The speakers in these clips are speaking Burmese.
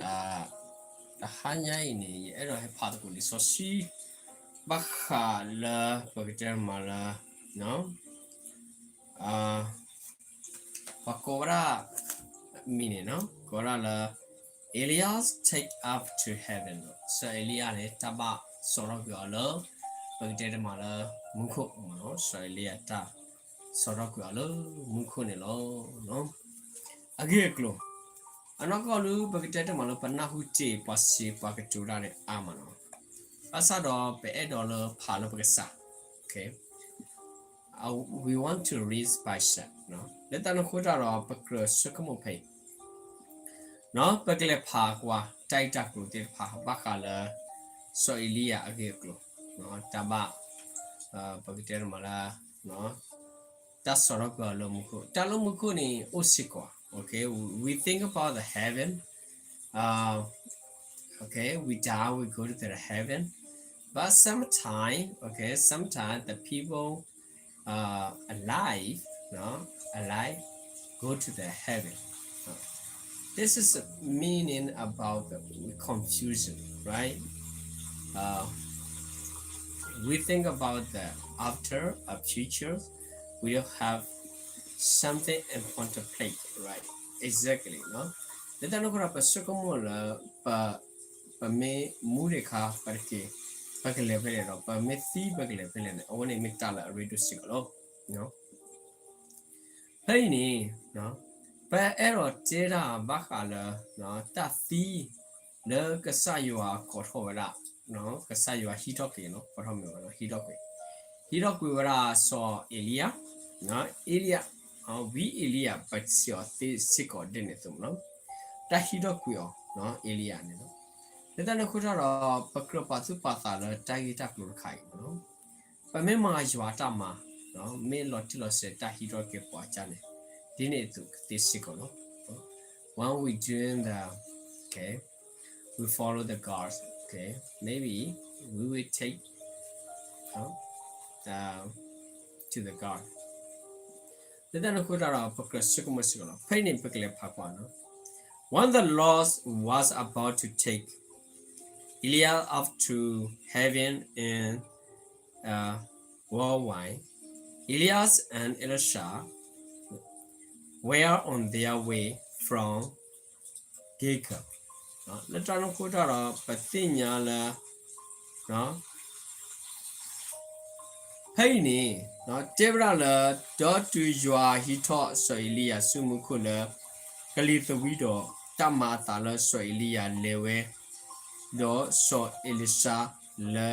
ဒါဒါဟန်ရိုင်းနေအဲ့တော့ဖာတကူလီဆိုစီဘခါလာပကတဲမလာနော်အာပကောရာမီနေနော်ကောရာလာ Elias take up to heaven ဆို Elia လေတပဆောတော့ပြောလို့ပကတဲမှာလာမုခုနော်ဆို Elia တာဆောတော့ပြောလို့မုခုနေလို့နော်အဂေကလို့ အနောက်ကလူပကတဲမှာလို့ပနာဟုတေပစီပကတူရတဲ့အာမနော်အစတော့ပဲအဲ့တော်လို့ဖာလို့ပကစား okay uh, we want to read by set နော်လက်တနခိုးတာတော့ပကရစကမဖေးနော်ပကလက်ဖာကွာတိုက်တက်ကိုတေဖာဘခါလာဆိုအီလီယာအကေကလိုနော်တဘအာပကတဲမလာနော်တဆောရကလောမခုတလောမခုနေအိုစီကွာ okay we think about the heaven. Uh okay we die we go to the heaven. But sometimes okay sometimes the people uh alive no alive go to the heaven. Uh, this is meaning about the confusion right? Uh we think about the after a future. We have something and contemplate right exactly no လက်တနကရပစကမောလာပပမေမူရခါပရကေပကလေဖဲလေတော့ပမေသီပကလေဖဲလေအဝနေမီတာလာရီဒုစီကလောနော်ဟဲ့နီနော်ပအဲ့တော့ကျေတာဘခါလာနော်တသီလေကဆာယောခေါ်ထောရနော်ကဆာယောဟီတော့ကေနော်ခေါ်ထောမြေနော်ဟီတော့ကေဟီတော့ကွေဝရာဆောအေလီယာနော်အေလီယာ အော်ဝီအေလီယာပတ်စီယောတေစစ်ကောတဲ့နေသုံးနော်တဟီတော့ကွေယောနော်အေလီယာနေနော်လက်တနခုတော့ပကရပါစုပါတာလတိုင်တက်လို့ခိုင်နော်ပမေမာရွာတမှာနော်မေလော်တီလော်စတဟီတော့ကေပွားချနေဒီနေ့သူတေစစ်ကောနော် when we doing the okay we follow the guards okay maybe we will take uh, uh, to the guard လက်တနခုတော့ပကရစကမစကလောဖိနေပကလေဖာကွာနော် when the Lord was about to take Elias up to heaven in uh, whirlwind, Elias and Elisha were on their way from Gilgal. နော်လက်တနခုတော့ပတိညာလာနော်ဟဲ့ နေနော်တေဗရာလာဒေါ်တူယွာဟီထော့ဆိုအီလီယာစုမှုခုလကလီသဝီတော်တမတာလဆိုအီလီယာလေဝဲဒေါ်ဆိုအီလီရှာလေ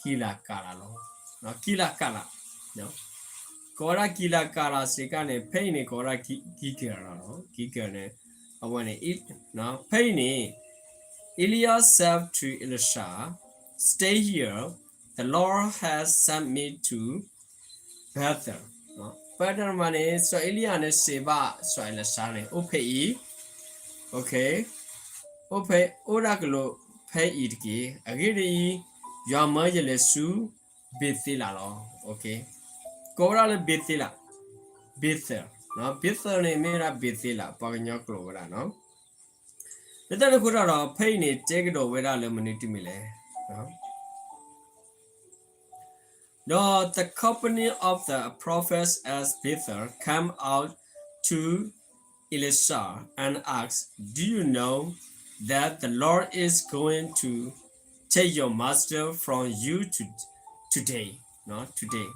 ကီလာကာလာလောနော်ကီလာကာလာနော်ကောရာကီလာကာလာစေကနေဖိနေကောရာကီကီကေရာနော်ကီကေနေအဝန်နေနော်ဖိနေ Elias said to Elisha, Stay here. The Lord has sent me to Bethel. နော် Bethel မှာနေဆို Elia နဲ့စေဘဆို Elisha နဲ့ Okay. Okay. Okay. ဩရကလို့ဖဲဤတကေအဂိရီယမရလေစုဘေသီလာလော Okay. ကောရလေဘေသီလာ Bethel နော် Bethel နေမေရာဘေသီလာပကညောကလောလာနော်လက်တနခုတော့ဖိနေတဲကတော့ဝဲရလည်းမနေတိမိလဲနော် No, the company of the prophets as Peter came out to Elisha and asked, Do you know that the Lord is going to take your master from you to today? No, today.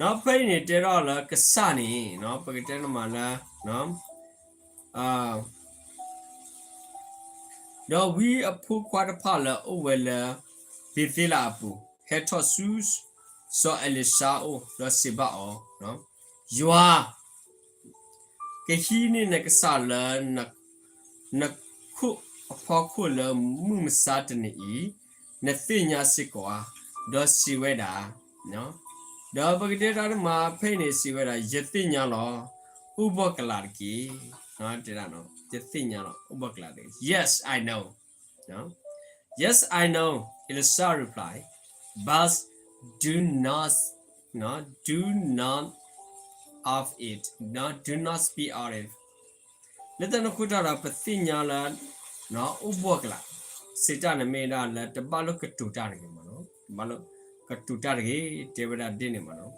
နော်ဖိနေတဲတော့လကစနေနော်ပကတဲနမလာနော်အာတော့ဝီအဖူကွာတဖလာအိုဝဲလာ ဒီသီလာပူဟက်ထော့ဆူးဆောအလီရှာအိုလောစီဘာအောနော်ယွာကဟီနေနကဆာလာနနခုအဖောခုလမှုမစားတနေဤနသိညာစစ်ကွာဒေါ်စီဝဲတာနော်ဒေါ်ပကတဲ့တာမှာဖိနေစီဝဲတာယသိညာလောဥပကလာကီနော်တဲ့နော်ယသိညာလောဥပကလာကီ yes i know no yes i know Elisha replied but do not no do not of it no do not speak out it လက်တနခုတာပသိညာလာနော်ဥပကလာစေတနမေနာလက်တပလုကတူတာရယ်မနော်တပလုကတူတာရယ်တေဝဒဒင်းနေမနော်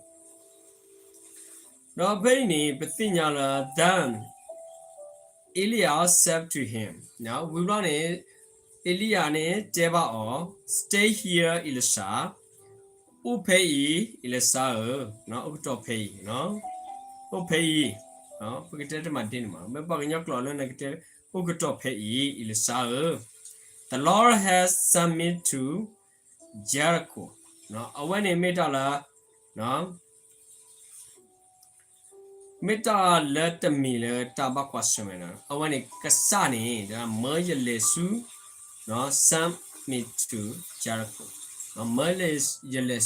တော့ဘိနေပတိညာလာ then Elias said to him now we run it Elia နဲ့တဲပါအော stay here Elisha ဥဖေး Elisha နော်ဥပတော်ဖေးနော်ဥဖေးနော်ပကတဲ့တမတင်မှာမပကညောကလောနဲ့ကတဲ့ဥကတော်ဖေး Elisha the Lord has sent me to Jericho နော်အဝဲနေမိတလားနော်မေတ္တာလက်တမီလေတာဘကွာစမနာအဝဲနေကဆာနေဒါမေရလေစုနော် sent me to Jericho နော်မေလေရလေ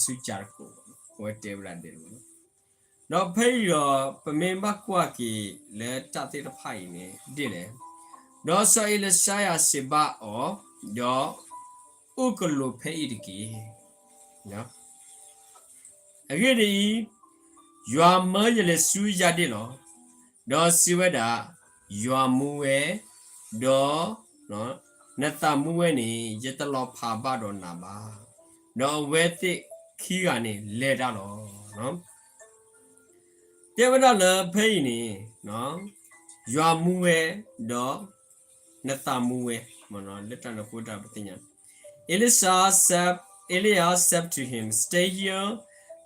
စု Jericho ဝဲတေဗလာတယ်နော်တော့ဖေးရောပမေမကွာကီလေတတိတဖိုင်နေဒီလေတော့ဆိုအလရှာယာစေဘာအောတော့ဥကလိုဖေးဒီကီနော်အဲ့ဒီရွာမရလေစူးရတယ်နော်ဒေါ်စီဝဒရွာမူဝဲဒေါ်နော်နတမူဝဲနေရတလောဖာဘတော်နာပါ ဒေါ်ဝဲတိခီကနေလဲတာတော့နော်တေဝဒလဖိနေနော်ရွာမူဝဲဒေါ်နတမူဝဲမနော်လက်တနခုတာပတိညာ Elisha said Elias said to him stay here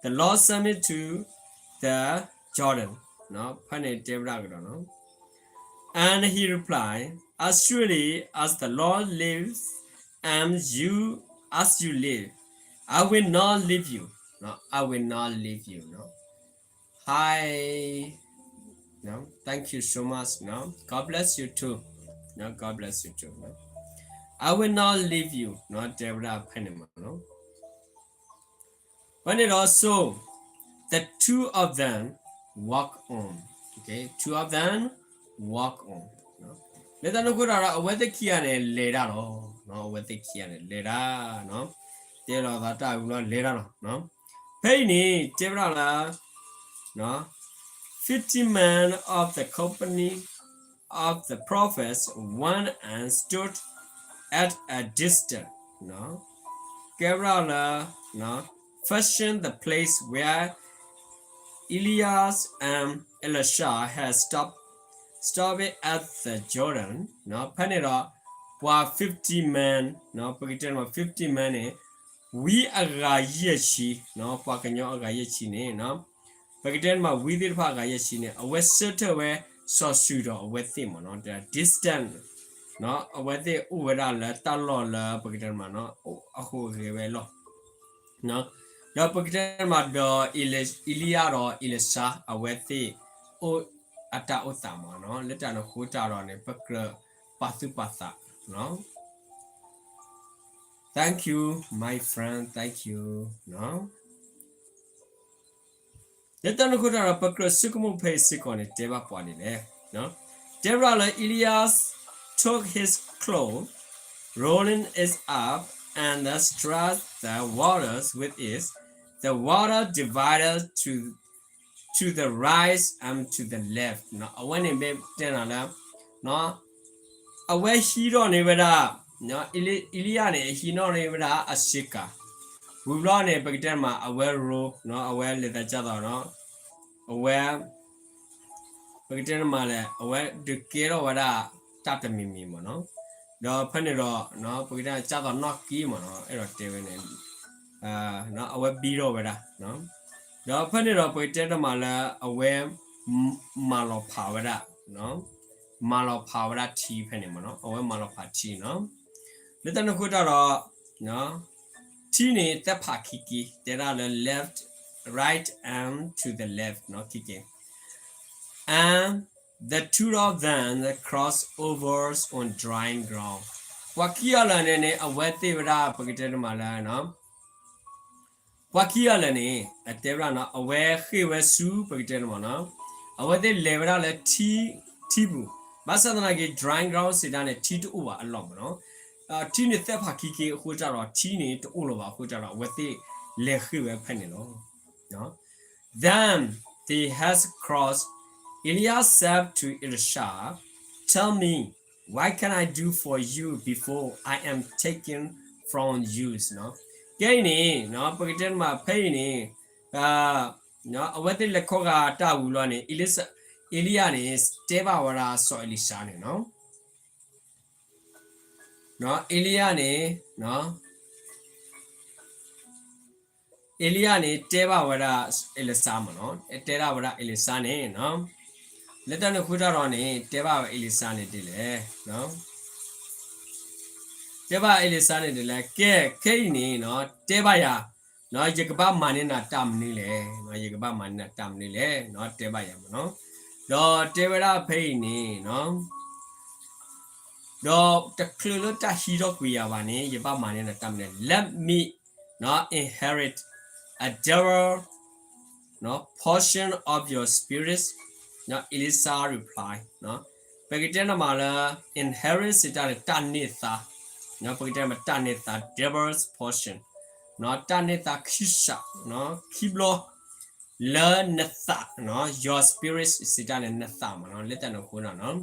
the Lord sent me to the Jordan နော်ဖတ်နေတေဗရာကတော့နော် and he replied as surely as the Lord lives and you as you live I will not leave you no I will not leave you no hi no thank you so much no God bless you too no God bless you too no I will not leave you နော်တေဗရာဖတ်နေမှာနော်ဘာနေတော့ so the two of them walk on okay two of them walk on နော်လက်တနခုတာအဝဲသက်ခီရတယ်လေတာတော့နော်အဝဲသက်ခီရတယ်လေတာနော် တေတော့သာတာဘူးနော်လဲတာတော့နော်ဖိနေတေပရလားနော် fifty men of the company of the prophets went and stood at a distance နော် Gabriela နော် fashioned the place where Elias and Elisha had stopped stopped at the Jordan နော်ဖက်နေတော့ for 50 men နော်ပကတိမှာ50 men ဝီအဂါယက်ရှိနော်ပါကညောအဂါယက်ရှိနေနော်ပကတန်မှာဝီသစ်ဖာအဂါယက်ရှိနေအဝက်စစ်တဲ့ဝဲဆော့ဆူတော့အဝက်သစ်မနော်ဒါ distant နော်အဝက်သစ်ဥဝရလာတလော်လာပကတန်မှာနော်အခုရေပဲလောနော်ရပကတန်မှာတော့အီလစ်အီလီယာတော့အီလစ်စာအဝက်သစ်အိုအတာဥတ္တမနော်လက်တန်ခိုးတာတော့နေပကရပါစုပါသနော် Thank you, my friend. Thank you. No? Yatana Kudara Pakra Sukumu Pay sick on it, Deva Panine. No? Derala Elias took his cloak, rolling it up, and struck the waters with it. The water divided to to the right and to the left. No, when it made no, away he don't even up. No, Iliane, he not even a shika. We run a big dema, aware row, no, aware little jada, no, aware. Big dema, aware the kero, what တတ်တမီမီမနော်တော့ဖက်နေတော့နော်ပကိတာကြတော့ knock key မနော်အဲ့တော့တေးဝင်နေအာနော်အဝဲပြီးတော့ပဲလားနော်တော့ဖက်နေတော့ပကိတဲတော့မှလည်းအဝဲမာလောဖာဝရနော်မာလောဖာဝရတီဖက်နေမနော်အဝဲမာလောဖာတီနော် လက်တနခုတော့နော်တီနေတက်ဖာခီကီတဲရလည်း left right and to the left နော်ခီကီ and the two of them cross overs on drying ground ဝကီယလနဲ့နဲ့အဝဲတေဝရပကတဲ့မှာလာနော်ဝကီယလနဲ့အတေဝရနော်အဝဲခေဝဲစုပကတဲ့မှာနော်အဝဲတေလေဝရလဲတီတီဘူးဘာသာနာကေ drying ground စီတာနဲ့တီတူပါအလော့မနော် အာတီနဲ့သက်ဖာကီကေအခုကြတော့တီနဲ့တူလို့ပါအခုကြတော့အဝဲတေလေခေဝဲဖက်နေလို့နော် then they has crossed Elias said to Elisha, Tell me, what can i do for you before i am taken from you နော်ကဲနေနော်ပကတဲ့မှာဖိနေအာနော်အဝတ်တဲ့လက်ခေါကတာဘူးလို့နေအီလစ်အီလီယာနေတဲဘာဝရာဆောအီလီရှာနေနော် နော်အီလီယာနေနော်အီလီယာနေတဲဘာဝရာအီလစာမနော်တဲရာဝရာအီလစာနေနော်လက်တနခုတာတော့နေတဲဘာအီလစာနေတည်လေနော်တဲဘာအီလစာနေတည်လေကဲခိနေနော်တဲဘာယာနော်ရေကပမာနေနာတမ်နေလေနော်ရေကပမာနေနာတမ်နေလေနော်တဲဘာယာမနော်တော့တေဝရဖိနေနော် တော့တကလလတဟီရောကွေရပါနေရေပမာနေနာတမ်နေ let me not inherit a double no portion of your spirits နော် Elisa reply နော်ပကတဲ့နမှာလာ inherit စတာတန်နေတာနော်ပကတဲ့မှာတန်နေတာ devil's portion နော်တန်နေတာခိရှာနော်ခိဘလော learn နသနော် your spirits စတာနဲ့နသမှာနော်လက်တနော်ခိုးတာနော်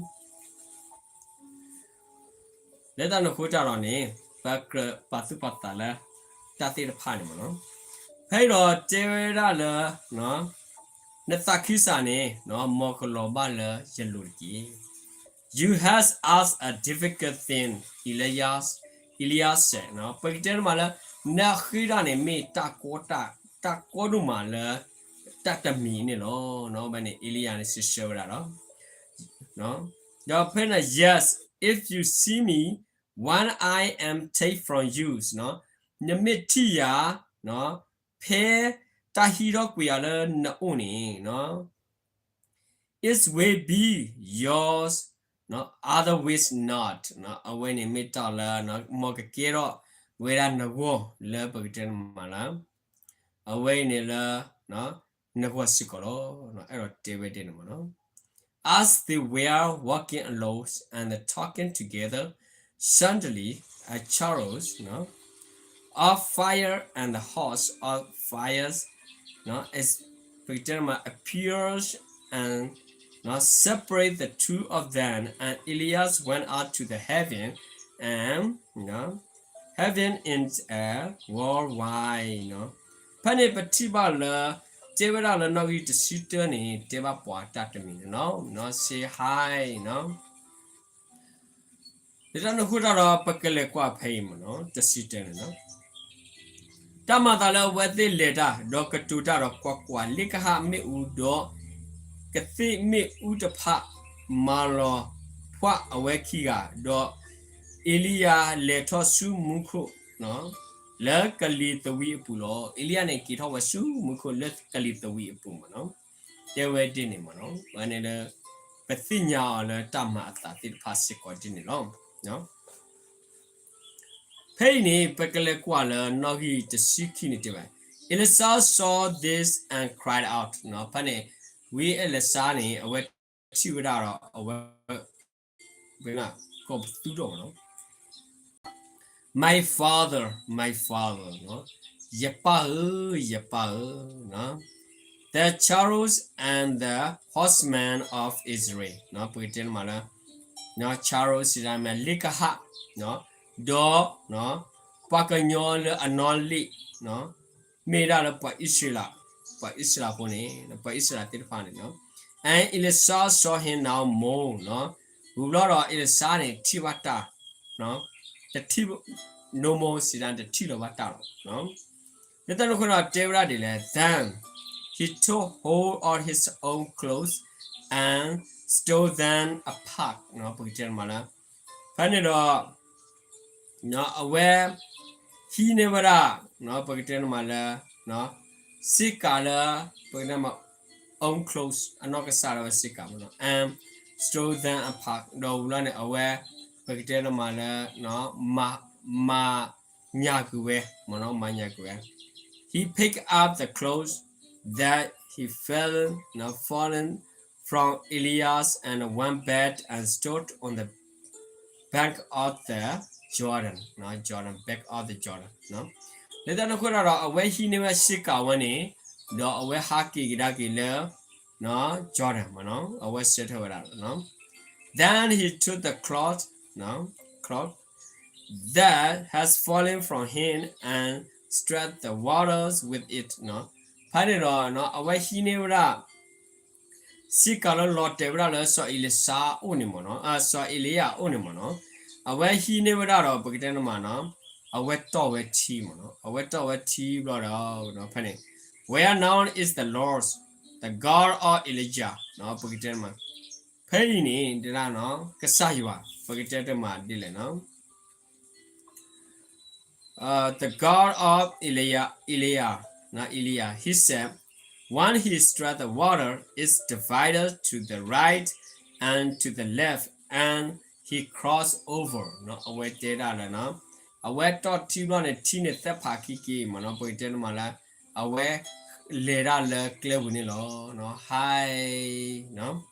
လက်တနော်ခိုးကြတော့နေဘကပတ်စုပတ်တလာတတိရဖာနေမနော်ဟဲ့တော့တေဝရလာနော်နသခိစာနေနော်မောကလောဘလာယလူကြီး you has asked a difficult thing Elias Elias said နော်ပကိတဲမှာလာနခိရနေမေတာကောတာတာကောဒုမှာလာတတ်တမီနေလောနော်ဘယ်နေ Elia နဲ့ဆရှေရတာနော်နော်တော့ဖဲ့နေ yes if you see me one i am take from you နော်ညမတိယာနော်ဖဲတာဟီရောကွေရလဲနို့နေနော် is will be yours နော် otherwise not နော်အဝဲနေမီတာလာနော်မောကကေရောဝေရနဂောလဲပကတဲ့မလာအဝဲနေလာနော်နဂောစကလောနော်အဲ့တော့တေဝဲတဲ့နော်နော် as they were walking alone and talking together Suddenly, a charge, no, of fire and the horse of fires, no, is Picterma appears and now separate the two of them. And Elias went out to the heaven, and no, heaven in air worldwide. You know, Pani Patiba la Devara la Nogi to Sutani, Teva Poatatami, you no, no say hi, no. ဒီတော့ခုတော့ပကလေကွာဖိမနော်တစီတနေနော်တမတာလဝသိလေတာဒေါကတူတာတော့ကွာကွာလိကဟာမေဥတော့ကတိမေဥတဖမာလောဖွာအဝဲခီကတော့အေလီယာလေထောဆူမုခုနော်လက်ကလီတဝီအပူလောအေလီယာနဲ့ကီထောဝဆူမုခုလက်ကလီတဝီအပူမနော်တဲဝဲတင်နေမနော်ဘာနဲ့လဲပသိညာလတမအတာတိဖာစစ်ကောတင်နေလော နော်ဖေးနေပကလေကွာလနော်ဂီတစီခိနေတယ်ပဲ Elisa saw this and cried out နော်ဖာနေဝေး Elisa နေအဝဲချိဝရတော့အဝဲဘယ်နာကောတူတော့နော် my father my father နော်ယပါယပါနော် the chariots and the horsemen of Israel နော်ပွေတင်မှာလား နော် chariots ရမယ်လိကဟနော်ဒေါ်နော်ပကညောလအနော်လိနော်မေရလပဣရှလာပဣရှလာပေါ်နေပဣရှလာတိဖာနေနော် and Elisa saw him now more နော်ဘူးတော့ Elisa နေထိဝတာနော်တတိ no more စီရန်တတိလောဝတာနော်လက်တလို့ခတော့တေဝရတွေလဲ then he took hold on his own clothes and stole them apart နော်ပုံချင်မလားဖန်နေတော့နော်အဝဲဟီနေဝရနော်ပုံချင်မလားနော်စစ်ကာလာပုံနေမှာ own clothes အနောက်ကစားတော့စစ်ကာမနော် and stole them apart တော့လာနေအဝဲပကတဲ့မှာလည်းနော်မမညာကူပဲမနော်မညာကူပဲ he picked up the clothes that he fell now fallen from Elias and one bed and stood on the bank of the Jordan, not Jordan, back of the Jordan, no. Let us know that away he never sick away, the away hockey gidaki le, no, Jordan, no, away set over, no. Then he took the cloth, no, cloth that has fallen from him and stirred the waters with it, no. Padre, no, away he never စီကလလောတေဝရလဲဆောအီလစာအိုနေမနော်အာဆောအီလီယာအိုနေမနော်အဝဲရှိနေဝရတော့ပကတဲ့နမနော်အဝဲတော့ဝဲချီမနော်အဝဲတော့ဝဲချီဘတော့နော်ဖာနေ where known is the lord's the god of elijah နော်ပကတဲ့မှာဖဲနေဒီလားနော်ကဆာယူပါပကတဲ့မှာဒီလေနော် uh, the God of Elia, Elia, not Elia, he said, when he struck the water, is divided to the right and to the left, and he crossed over. No, away data, no. Away dot two one and teen at the pakiki, monopoly mala, away later le clear winilo, no, hi, no.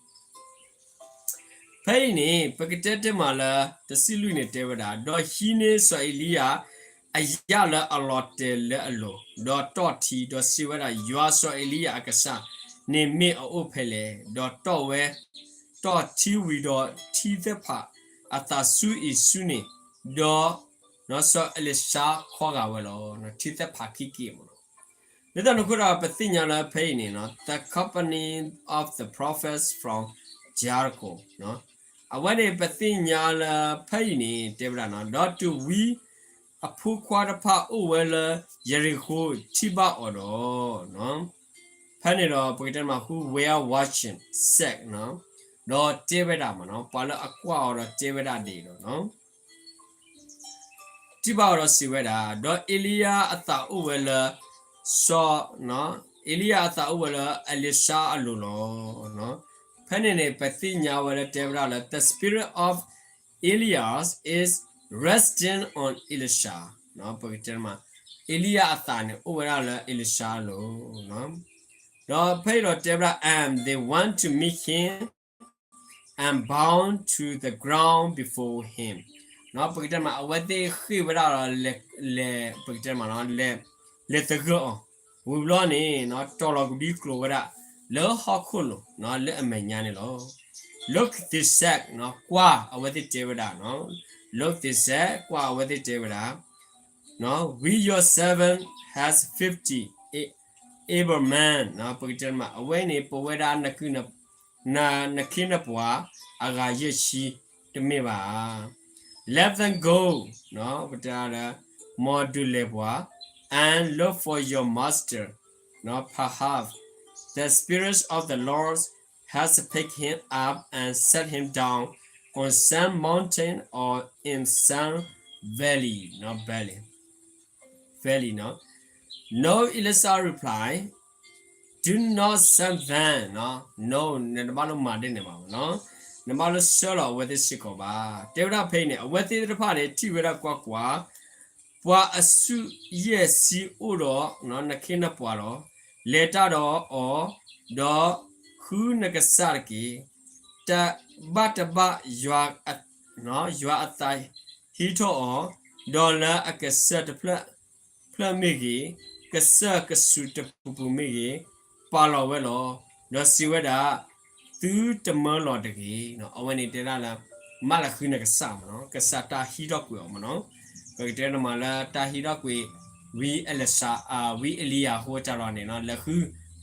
ဖိနေပကတက်တမလာတစီလူနေတေဝဒါဒေါ်ဟီနေဆိုအီလီယာ အရလာအလော်တဲလေအလိုဒေါ်တော့တီဒေါ်စီဝရာယွာဆိုအီလီယာအကဆာနေမေအိုဖဲလေဒေါ်တော့ဝဲတော့တီဝီဒေါ်တီသက်ဖာအတာဆူအီဆူနေဒေါ်နော်ဆိုအလရှာခေါ်ကဝဲလောနော်တီသက်ဖာခိကီမနော်ဒါတော့ခုရပသိညာလာဖိနေနော် the company of the prophets from Jericho နော်အဝဲနေပသိညာလာဖိနေတေဗလာနော် not to we အဖူခွာတဖအိုဝဲလယေရီခိုချိဘအော်တော့နော်ဖန်နေတော့ပိတမခု we are watching sec နော်တော့တေဗတာမနော်ပါလအကွာတော့တေဗတာဒီတော့နော်ချိဘတော့စီဝဲတာတော့အီလီယာအတာအိုဝဲလဆောနော်အီလီယာအတာအိုဝဲလအလီရှာအလိုလောနော်ဖန်နေနေပသိညာဝဲလတေဗတာလ the spirit of Elias is resting on Elisha. Oh, no, porque terma Elia athane overall Elisha lo, no. No, pero Deborah and they want to meet him and bound to the ground before him. No, porque terma what they he overall le le porque terma no le le the girl. We blow ni no tolo bi klo wala. Le hakulo no le amenya ni lo. Look this sack no qua what they the Deborah no. Look, they said, qua với thế chế đã. No, we your servant has 50. Abraham, no, bởi chân mà, away nè, bởi vậy đã nà nà, nà, nà khi nà. Let them go, Now, bởi chân là, more do lê and look for your master, no, perhaps. The spirit of the Lord has pick him up and set him down on some mountain or in some valley not valley valley no no Elisa reply do not send them no no နမလို့မာတဲ့နေမှာနော်နမလို့ဆောတော့ဝဲတဲ့စစ်ကောပါတေဝရဖိနေအဝဲသေးတဲ့ဖာနေတိ တော့နော်နခိနပွာတော့လေတာတော့အော်တော့ခုနကစားကီတဘတ်ဘယွာနော်ယွာအတိုင်းဟီတော့ဒေါ်လာအကဆက်တဖလက်ဖလမေကြီးကဆာကဆူတပူပူမေကြီးပါလော်ဝဲလောနော်စီဝဲတာသူတမလော်တကြီးနော်အဝနေတဲလာလာမလာခိနကဆာမနော်ကဆာတာဟီတော့ကွေမနော်ကဲတဲနမလာတာဟီတော့ကွေဝီအလဆာအာဝီအလီယာဟိုတာရောနေနော်လခု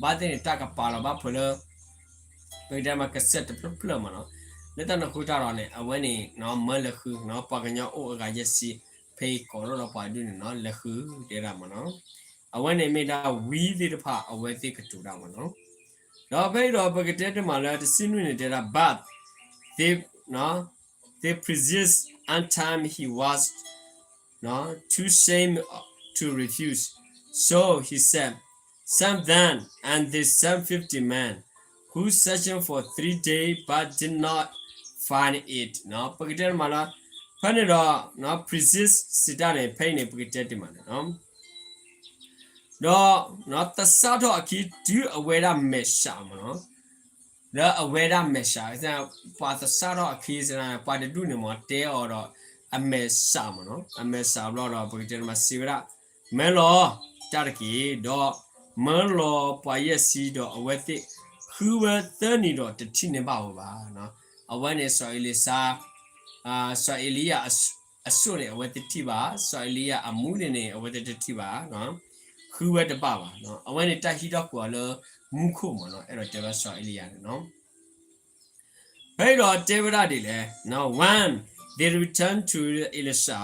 ဘာတဲ့တကပါလော်ဘာဖလ ပေတဲမှာကဆက်တပလပလမနော်လက်တနခုတာရောနေအဝနေနော်မလခုနော်ပကညောအိုအကရက်စီဖေးကောတော့ပါဒုနေနော်လက်ခုတဲရမနော်အဝဲနေမိတာဝီးသေးတဖအဝဲသေးကတူတာမနော်တော့ဖေးတော့ပကတဲ့တမလာတစင်းနေတဲတာ but they နော် they persist until he was no too shame to refuse so he said some then and they some 50 men who searching for three days but did not find it no ပကတဲ့မလာဖန်တော့နော် persist စစ်တာနေဖိနေပကတဲ့ဒီမှာနော်တော့နော်တဆတော့အခီဒူအဝဲရမက်ရှာမနော်တော့အဝဲရမက်ရှာအဲပါတဆတော့အခီစနာပါတဒုနေမတဲအော်တော့အမက်ရှာမနော်အမက်ရှာတော့တော့ပကတဲ့မှာစီဝရမဲလောတရကီတော့မလောပါရစီတော့အဝဲတိ ခူဝဲသနီတော့တတိနေပါဘူးပါနော်အ အဝဲနေဆော်အီလီစာအာဆော်အီလီယာအဆွနေအဝဲတတိပါဆော်အီလီယာအမှုနေနေအဝဲတတိပါနော်ခူဝဲတပပါနော်အဝဲနေတက်ဟီတော့ကွာလောမူခုမနော်အဲ့တော့တေဘဆော်အီလီယာနော်အဲ့တော့တေဗရာဒီလေနော် one they returned to Elisha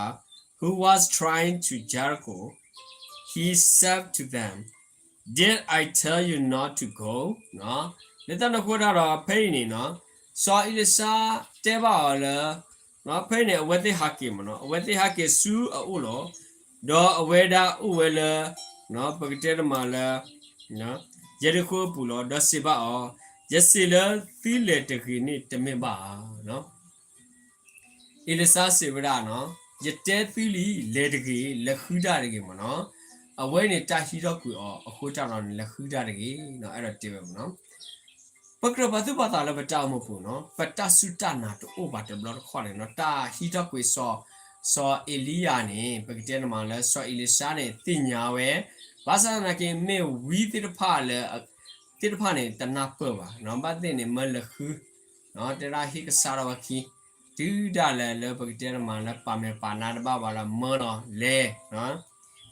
who was trying to Jericho he said to them did I tell you not to go နော်လက်တနခုတော့ဖိနေနော်ဆောအီလစာတဲပါလေနော်ဖိနေအဝဲတိဟာကီမနော်အဝဲတိဟာကီဆူအိုလောဒေါ်အဝဲဒါဥဝဲလေနော်ပကတဲမလာနော်ယေရခိုပူလောဒေါ်စီပါအောယစီလသီလေတခီနိတမင်ပါနော်အီလစာစေဝရနော်ယတဲသီလီလေတခီလက်ခူးတာတကီမနော် အဝဲနေတာဟီတော့ကူအောအခုကြောင့်တော့လက်ခူးတာတကီနော်အဲ့တော့တေပဲမနော်ပကရဘသူပတာလည်းပတောက်မဖို့နော်ပတဆုတနာတိုဘာတဘလခေါ်တယ်နော်တာဟီတော့ကွေဆောဆောအီလီယာနေပကတဲနမလဲဆောအီလီရှာနေတင်ညာဝဲဘာသာနာကေမေဝီတိတဖလဲတိတဖနေတနာပပါနော်ဘာတဲ့နေမလခူနော်တရာဟိကစားရဝခီဒူဒါလဲလဲပကတဲနမလဲပါမေပါနာတပါပါလာမောနော်လဲနော်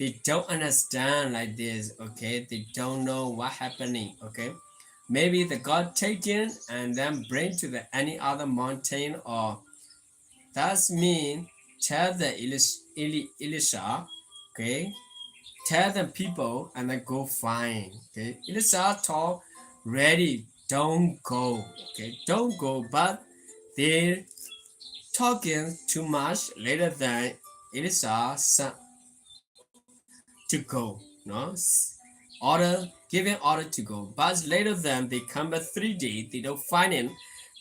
they don't understand like this. Okay, they don't know what happening. Okay, maybe the God taken and then bring to the any other mountain or that's mean tell the Elis- Elisha, okay, tell the people and then go find. Okay, Elisha told ready, don't go. Okay, don't go, but they're talking too much later than Elisha sent to go. No, order giving order to go. But later than they come three days, they don't find him.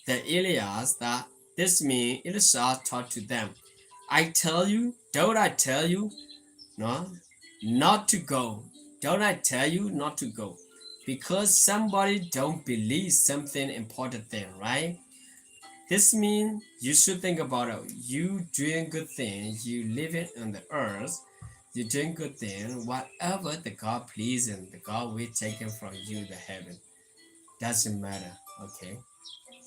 The Elias that this means Elisha taught to them. I tell you, don't I tell you, no, not to go. Don't I tell you not to go? Because somebody don't believe something important thing, right? This means you should think about it. You doing good things, you living on the earth, you doing good things, whatever the God pleasing, the God will take it from you the heaven. Doesn't matter. Okay.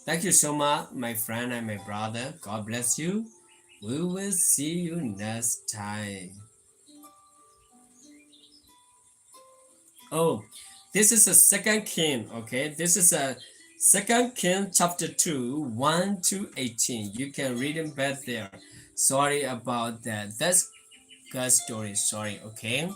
Thank you so much, my friend and my brother. God bless you. We will see you next time. Oh, this is a second king. Okay, this is a second king chapter 2 1 to 18 you can read it back there sorry about that that's God's story sorry okay?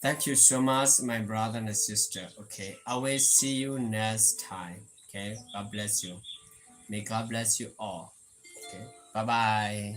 Thank you so much my brother and sister okay? I will see you next time okay? God bless you. May god bless you all okay? Bye bye